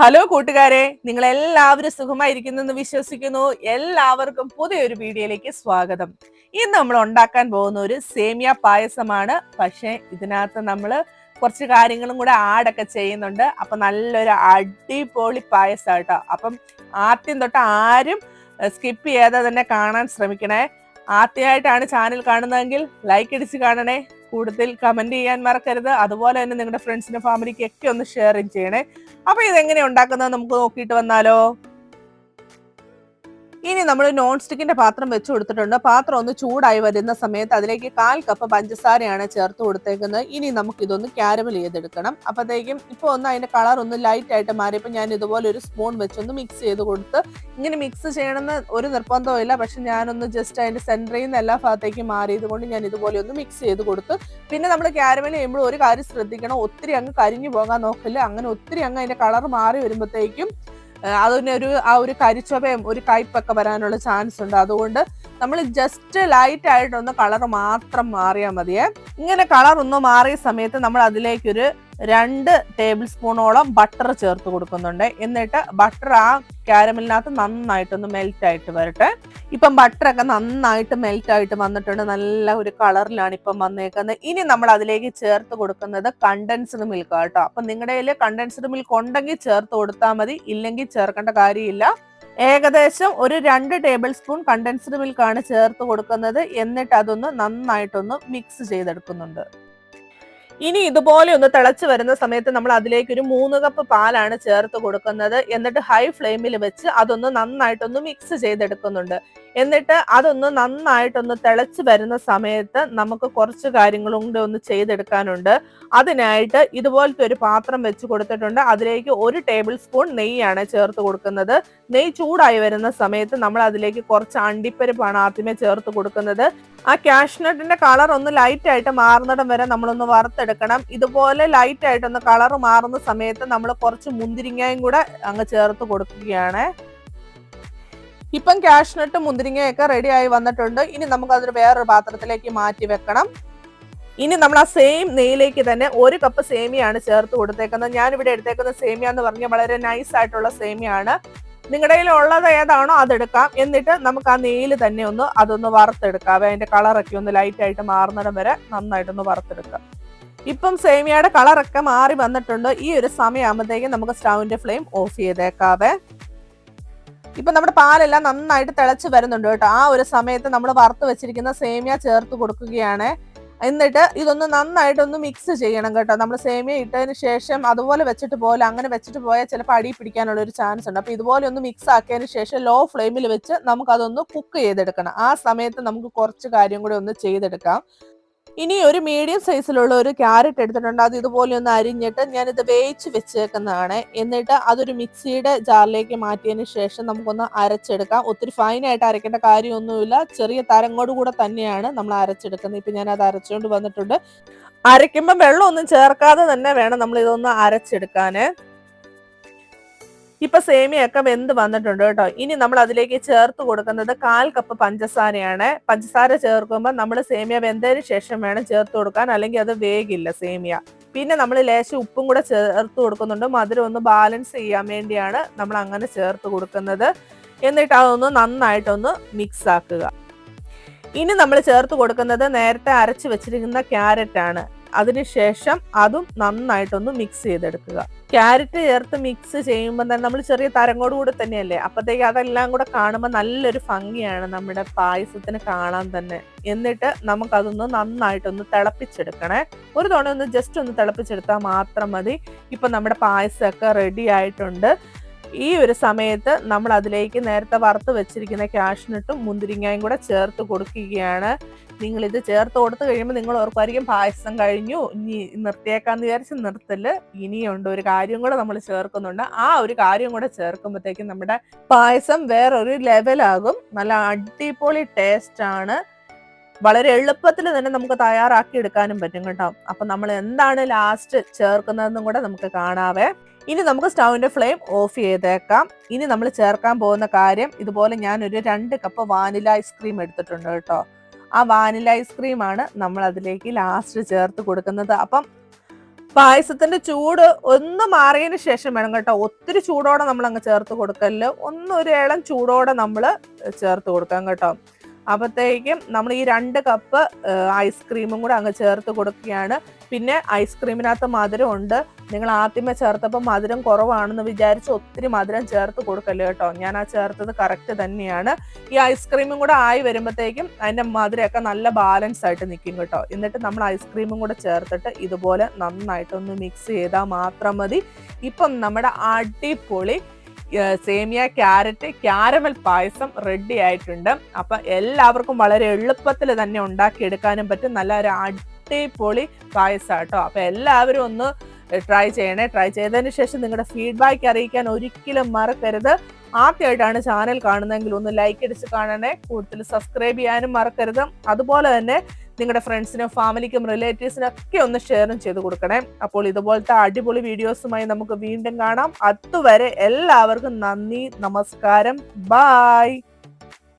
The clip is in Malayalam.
ഹലോ കൂട്ടുകാരെ നിങ്ങൾ എല്ലാവരും സുഖമായിരിക്കുന്നു എന്ന് വിശ്വസിക്കുന്നു. എല്ലാവർക്കും പുതിയൊരു വീഡിയോയിലേക്ക് സ്വാഗതം. ഇന്ന് നമ്മൾ ഉണ്ടാക്കാൻ പോകുന്ന ഒരു സേമിയ പായസമാണ്. പക്ഷെ ഇതിനകത്ത് നമ്മൾ കുറച്ച് കാര്യങ്ങളും കൂടെ ആഡൊക്കെ ചെയ്യുന്നുണ്ട്. അപ്പൊ നല്ലൊരു അടിപൊളി പായസം കേട്ടോ അപ്പം ആദ്യം തൊട്ട് ആരും സ്കിപ്പ് ചെയ്യാതെ തന്നെ കാണാൻ ശ്രമിക്കണേ. ആദ്യമായിട്ടാണ് ചാനൽ കാണുന്നതെങ്കിൽ ലൈക്ക് അടിച്ച് കാണണേ. കൂടുതൽ കമന്റ് ചെയ്യാൻ മറക്കരുത്. അതുപോലെ തന്നെ നിങ്ങളുടെ ഫ്രണ്ട്സിനും ഫാമിലിക്കും ഒക്കെ ഒന്ന് ഷെയർ ചെയ്യണേ. അപ്പൊ ഇതെങ്ങനെ ഉണ്ടാക്കുന്നത്? നമുക്ക് നോക്കിയിട്ട് വന്നാലോ? ഇനി നമ്മൾ നോൺ സ്റ്റിക്കിന്റെ പാത്രം വെച്ച് കൊടുത്തിട്ടുണ്ട്. പാത്രം ഒന്ന് ചൂടായി വരുന്ന സമയത്ത് അതിലേക്ക് കാൽ കപ്പ് പഞ്ചസാരയാണ് ചേർത്ത് കൊടുത്തേക്കുന്നത്. ഇനി നമുക്ക് ഇതൊന്ന് ക്യാരമൽ ചെയ്തെടുക്കണം. അപ്പോഴത്തേക്കും ഇപ്പോൾ ഒന്ന് അതിന്റെ കളർ ഒന്ന് ലൈറ്റ് ആയിട്ട് മാറിയപ്പോൾ ഞാൻ ഇതുപോലെ ഒരു സ്പൂൺ വെച്ചൊന്ന് മിക്സ് ചെയ്ത് കൊടുത്ത് ഇങ്ങനെ മിക്സ് ചെയ്യണമെന്ന് ഒരു നിർബന്ധവും ഇല്ല. പക്ഷെ ഞാനൊന്ന് ജസ്റ്റ് അതിന്റെ സെന്ററിൽ നിന്ന് എല്ലാ ഭാഗത്തേക്കും മാറിയത് കൊണ്ട് ഞാൻ ഇതുപോലെ ഒന്ന് മിക്സ് ചെയ്ത് കൊടുത്ത് പിന്നെ നമ്മൾ ക്യാരമൽ ചെയ്യുമ്പോൾ ഒരു കാര്യം ശ്രദ്ധിക്കണം. ഒത്തിരി അങ്ങ് കരിഞ്ഞു പോകാൻ നോക്കില്ല. അങ്ങനെ ഒത്തിരി അങ്ങ് അതിന്റെ കളർ മാറി വരുമ്പോഴത്തേക്കും അതിന് ഒരു ആ ഒരു കരിച്ചൊവയും ഒരു കയ്പൊക്കെ വരാനുള്ള ചാൻസ് ഉണ്ട്. അതുകൊണ്ട് നമ്മൾ ജസ്റ്റ് ലൈറ്റ് ആയിട്ടൊന്ന് കളർ മാത്രം മാറിയാൽ മതിയേ. ഇങ്ങനെ കളർ ഒന്ന് മാറിയ സമയത്ത് നമ്മൾ അതിലേക്കൊരു രണ്ട് ടേബിൾ സ്പൂണോളം ബട്ടർ ചേർത്ത് കൊടുക്കുന്നുണ്ട്. എന്നിട്ട് ബട്ടർ ആ ക്യാരമലിനകത്ത് നന്നായിട്ടൊന്ന് മെൽറ്റ് ആയിട്ട് വരട്ടെ. ഇപ്പം ബട്ടറൊക്കെ നന്നായിട്ട് മെൽറ്റ് ആയിട്ട് വന്നിട്ടുണ്ട്. നല്ല ഒരു കളറിലാണ് ഇപ്പം വന്നേക്കുന്നത്. ഇനി നമ്മൾ അതിലേക്ക് ചേർത്ത് കൊടുക്കുന്നത് കണ്ടൻസ്ഡ് മിൽക്ക് കേട്ടോ. അപ്പം നിങ്ങളുടെ കയ്യിൽ കണ്ടൻസ്ഡ് മിൽക്ക് ഉണ്ടെങ്കിൽ ചേർത്ത് കൊടുത്താൽ മതി. ഇല്ലെങ്കിൽ ചേർക്കേണ്ട കാര്യമില്ല. ഏകദേശം ഒരു രണ്ട് ടേബിൾ സ്പൂൺ കണ്ടൻസ്ഡ് മിൽക്കാണ് ചേർത്ത് കൊടുക്കുന്നത്. എന്നിട്ട് അതൊന്ന് നന്നായിട്ടൊന്ന് മിക്സ് ചെയ്തെടുക്കുന്നുണ്ട്. ഇനി ഇതുപോലെ ഒന്ന് തിളച്ച് വരുന്ന സമയത്ത് നമ്മൾ അതിലേക്ക് ഒരു മൂന്ന് കപ്പ് പാലാണ് ചേർത്ത് കൊടുക്കുന്നത്. എന്നിട്ട് ഹൈ ഫ്ലെയിമിൽ വെച്ച് അതൊന്ന് നന്നായിട്ടൊന്ന് മിക്സ് ചെയ്തെടുക്കുന്നുണ്ട്. എന്നിട്ട് അതൊന്ന് നന്നായിട്ടൊന്ന് തിളച്ച് വരുന്ന സമയത്ത് നമുക്ക് കുറച്ച് കാര്യങ്ങളും കൂടെ ഒന്ന് ചെയ്തെടുക്കാനുണ്ട്. അതിനായിട്ട് ഇതുപോലത്തെ ഒരു പാത്രം വെച്ച് കൊടുത്തിട്ടുണ്ട്. അതിലേക്ക് ഒരു ടേബിൾ സ്പൂൺ നെയ്യാണ് ചേർത്ത് കൊടുക്കുന്നത്. നെയ്യ് ചൂടായി വരുന്ന സമയത്ത് നമ്മൾ അതിലേക്ക് കുറച്ച് അണ്ടിപ്പരിപ്പാണ് ആദ്യമേ ചേർത്ത് കൊടുക്കുന്നത്. ആ കാഷ്നട്ടിന്റെ കളർ ഒന്ന് ലൈറ്റ് ആയിട്ട് മാറുന്നിടം വരെ നമ്മളൊന്ന് വറുത്തെടുക്കണം ഇതുപോലെ ലൈറ്റ് ആയിട്ടൊന്ന് കളർ മാറുന്ന സമയത്ത് നമ്മൾ കുറച്ച് മുന്തിരിങ്ങയും കൂടെ അങ്ങ് ചേർത്ത് കൊടുക്കുകയാണ്. ഇപ്പം കാഷ്നട്ട് മുന്തിരിങ്ങയൊക്കെ റെഡി ആയി വന്നിട്ടുണ്ട്. ഇനി നമുക്ക് അതൊരു വേറൊരു പാത്രത്തിലേക്ക് മാറ്റി വെക്കണം. ഇനി നമ്മൾ ആ സെയിം നെയ്യിലേക്ക് തന്നെ ഒരു കപ്പ് സേമിയാണ് ചേർത്ത് കൊടുത്തേക്കുന്നത്. ഞാൻ ഇവിടെ എടുത്തേക്കുന്ന സേമിയ എന്ന് പറഞ്ഞാൽ വളരെ നൈസ് ആയിട്ടുള്ള സേമിയാണ്. നിങ്ങളുടെ കയ്യിൽ ഉള്ളത് ഏതാണോ അതെടുക്കാം എന്നിട്ട് നമുക്ക് ആ നെയ്യിൽ തന്നെ ഒന്ന് അതൊന്ന് വറുത്തെടുക്കാം. അതിന്റെ കളറൊക്കെ ഒന്ന് ലൈറ്റ് ആയിട്ട് മാറുന്നിടം വരെ നന്നായിട്ടൊന്ന് വറുത്തെടുക്കാം. ഇപ്പം സേമിയയുടെ കളറൊക്കെ മാറി വന്നിട്ടുണ്ട്. ഈ ഒരു സമയമാകുമ്പോഴത്തേക്കും നമുക്ക് സ്റ്റൗവിന്റെ ഫ്ലെയിം ഓഫ് ചെയ്തേക്കാവേ. ഇപ്പൊ നമ്മുടെ പാലെല്ലാം നന്നായിട്ട് തിളച്ച് വരുന്നുണ്ട് കേട്ടോ. ആ ഒരു സമയത്ത് നമ്മൾ വറുത്ത് വെച്ചിരിക്കുന്ന സേമിയ ചേർത്ത് കൊടുക്കുകയാണ്. എന്നിട്ട് ഇതൊന്ന് നന്നായിട്ടൊന്ന് മിക്സ് ചെയ്യണം കേട്ടോ. നമ്മൾ സേമിയ ഇട്ടതിന് ശേഷം അതുപോലെ വെച്ചിട്ട് പോലെ അങ്ങനെ വെച്ചിട്ട് പോയാൽ ചിലപ്പോൾ അടി പിടിക്കാനുള്ള ഒരു ചാൻസ് ഉണ്ട്. അപ്പോൾ ഇതുപോലെ ഒന്ന് മിക്സ് ആക്കിയതിന് ശേഷം ലോ ഫ്ലെയിമിൽ വെച്ച് നമുക്കതൊന്ന് കുക്ക് ചെയ്തെടുക്കണം. ആ സമയത്ത് നമുക്ക് കുറച്ച് കാര്യം കൂടി ഒന്ന് ചെയ്തെടുക്കാം. ഇനി ഒരു മീഡിയം സൈസിലുള്ള ഒരു ക്യാരറ്റ് എടുത്തിട്ടുണ്ട്. അത് ഇതുപോലെ ഒന്ന് അരിഞ്ഞിട്ട് ഞാനിത് വേവിച്ച് വെച്ചേക്കുന്നതാണ്. എന്നിട്ട് അതൊരു മിക്സിയുടെ ജാറിലേക്ക് മാറ്റിയതിന് ശേഷം നമുക്കൊന്ന് അരച്ചെടുക്കാം. ഒത്തിരി ഫൈനായിട്ട് അരയ്ക്കേണ്ട കാര്യമൊന്നുമില്ല. ചെറിയ തരങ്ങോട് കൂടെ തന്നെയാണ് നമ്മൾ അരച്ചെടുക്കുന്നത്. ഇപ്പം ഞാനത് അരച്ചുകൊണ്ട് വന്നിട്ടുണ്ട്. അരയ്ക്കുമ്പോൾ വെള്ളമൊന്നും ചേർക്കാതെ തന്നെ വേണം നമ്മൾ ഇതൊന്ന് അരച്ചെടുക്കാന് ഇപ്പൊ സേമിയൊക്കെ വെന്ത് വന്നിട്ടുണ്ട് കേട്ടോ. ഇനി നമ്മൾ അതിലേക്ക് ചേർത്ത് കൊടുക്കുന്നത് കാൽ കപ്പ് പഞ്ചസാരയാണ്. പഞ്ചസാര ചേർക്കുമ്പോൾ നമ്മൾ സേമിയ വെന്തതിന് ശേഷം വേണം ചേർത്ത് കൊടുക്കാൻ അല്ലെങ്കിൽ അത് വേഗില്ല സേമിയ. പിന്നെ നമ്മൾ ലേശം ഉപ്പും കൂടെ ചേർത്ത് കൊടുക്കുന്നുണ്ട്. മധുരം ഒന്ന് ബാലൻസ് ചെയ്യാൻ വേണ്ടിയാണ് നമ്മൾ അങ്ങനെ ചേർത്ത് കൊടുക്കുന്നത്. എന്നിട്ട് അതൊന്ന് നന്നായിട്ടൊന്ന് മിക്സ് ആക്കുക. ഇനി നമ്മൾ ചേർത്ത് കൊടുക്കുന്നത് നേരത്തെ അരച്ച് വെച്ചിരിക്കുന്ന ക്യാരറ്റ് ആണ്. അതിനുശേഷം അതും നന്നായിട്ടൊന്ന് മിക്സ് ചെയ്തെടുക്കുക. ക്യാരറ്റ് ചേർത്ത് മിക്സ് ചെയ്യുമ്പോൾ തന്നെ നമ്മൾ ചെറിയ തരങ്ങോട് കൂടെ തന്നെയല്ലേ? അപ്പോഴത്തേക്ക് അതെല്ലാം കൂടെ കാണുമ്പോൾ നല്ലൊരു ഭംഗിയാണ് നമ്മുടെ പായസത്തിന് കാണാൻ തന്നെ. എന്നിട്ട് നമുക്കതൊന്ന് നന്നായിട്ടൊന്ന് തിളപ്പിച്ചെടുക്കണേ. ഒരു തവണ ഒന്ന് ജസ്റ്റ് ഒന്ന് തിളപ്പിച്ചെടുത്താൽ മാത്രം മതി. ഇപ്പം നമ്മുടെ പായസമൊക്കെ റെഡി ആയിട്ടുണ്ട്. ഈ ഒരു സമയത്ത് നമ്മൾ അതിലേക്ക് നേരത്തെ വറുത്ത് വെച്ചിരിക്കുന്ന കാഷ്നട്ടും മുന്തിരിങ്ങയും കൂടെ ചേർത്ത് കൊടുക്കുകയാണ്. നിങ്ങൾ ഇത് ചേർത്ത് കൊടുത്തു കഴിയുമ്പോൾ നിങ്ങൾ ഓർക്കുമായിരിക്കും പായസം കഴിഞ്ഞു ഇനി നിർത്തിയേക്കാന്ന് വിചാരിച്ച് നിർത്തൽ. ഇനിയുണ്ട് ഒരു കാര്യം കൂടെ നമ്മൾ ചേർക്കുന്നുണ്ട്. ആ ഒരു കാര്യം കൂടെ ചേർക്കുമ്പോഴത്തേക്കും നമ്മുടെ പായസം വേറൊരു ലെവലാകും. നല്ല അടിപൊളി ടേസ്റ്റ് ആണ് വളരെ എളുപ്പത്തിൽ തന്നെ നമുക്ക് തയ്യാറാക്കി എടുക്കാനും പറ്റും കേട്ടോ. അപ്പൊ നമ്മൾ എന്താണ് ലാസ്റ്റ് ചേർക്കുന്നതെന്നും കൂടെ നമുക്ക് കാണാവേ. ഇനി നമുക്ക് സ്റ്റൗവിന്റെ ഫ്ലെയിം ഓഫ് ചെയ്തേക്കാം. ഇനി നമ്മൾ ചേർക്കാൻ പോകുന്ന കാര്യം ഇതുപോലെ ഞാൻ ഒരു രണ്ട് കപ്പ് വാനില ഐസ്ക്രീം എടുത്തിട്ടുണ്ട് കേട്ടോ. ആ വാനില ഐസ്ക്രീമാണ് നമ്മൾ അതിലേക്ക് ലാസ്റ്റ് ചേർത്ത് കൊടുക്കുന്നത്. അപ്പം പായസത്തിന്റെ ചൂട് ഒന്ന് മാറിയതിന് ശേഷം വേണം കേട്ടോ. ഒത്തിരി ചൂടോടെ നമ്മൾ അങ്ങ് ചേർത്ത് കൊടുക്കൽ. ഒന്ന് ഒരു ഇളം ചൂടോടെ നമ്മൾ ചേർത്ത് കൊടുക്കാം കേട്ടോ. അപ്പത്തേക്കും നമ്മൾ ഈ രണ്ട് കപ്പ് ഐസ്ക്രീമും കൂടെ അങ്ങ് ചേർത്ത് കൊടുക്കുകയാണ്. പിന്നെ ഐസ്ക്രീമിനകത്ത് മധുരം ഉണ്ട് നിങ്ങൾ ആദ്യമേ ചേർത്തപ്പോൾ മധുരം കുറവാണെന്ന് വിചാരിച്ച് ഒത്തിരി മധുരം ചേർത്ത് കൊടുക്കല്ലേ കേട്ടോ? ഞാൻ ആ ചേർത്തത് കറക്റ്റ് തന്നെയാണ്. ഈ ഐസ്ക്രീമും കൂടെ ആയി വരുമ്പോഴത്തേക്കും അതിന്റെ മധുരമൊക്കെ നല്ല ബാലൻസ് ആയിട്ട് നിൽക്കും കേട്ടോ. എന്നിട്ട് നമ്മൾ ഐസ്ക്രീമും കൂടെ ചേർത്തിട്ട് ഇതുപോലെ നന്നായിട്ടൊന്ന് മിക്സ് ചെയ്താൽ മാത്രം മതി. ഇപ്പം നമ്മുടെ അടിപൊളി സേമിയ ക്യാരറ്റ് ക്യാരമൽ പായസം റെഡി ആയിട്ടുണ്ട്. അപ്പൊ എല്ലാവർക്കും വളരെ എളുപ്പത്തിൽ തന്നെ ഉണ്ടാക്കിയെടുക്കാനും പറ്റും. നല്ല ഒരു അടിപൊളി പായസം കേട്ടോ അപ്പൊ എല്ലാവരും ഒന്ന് ട്രൈ ചെയ്യണേ. ട്രൈ ചെയ്തതിന് ശേഷം നിങ്ങളുടെ ഫീഡ്ബാക്ക് അറിയിക്കാൻ ഒരിക്കലും മറക്കരുത്. ആദ്യമായിട്ടാണ് ചാനൽ കാണുന്നതെങ്കിൽ ഒന്ന് ലൈക്ക് അടിച്ച് കാണണേ. കൂടുതൽ സബ്സ്ക്രൈബ് ചെയ്യാനും മറക്കരുത്. അതുപോലെ തന്നെ നിങ്ങളുടെ ഫ്രണ്ട്സിനും ഫാമിലിക്കും റിലേറ്റീവ്സിനും ഒക്കെ ഒന്ന് ഷെയറും ചെയ്ത് കൊടുക്കണേ. അപ്പോൾ ഇതുപോലത്തെ അടിപൊളി വീഡിയോസുമായി നമുക്ക് വീണ്ടും കാണാം. അതുവരെ എല്ലാവർക്കും നന്ദി നമസ്കാരം. ബായ്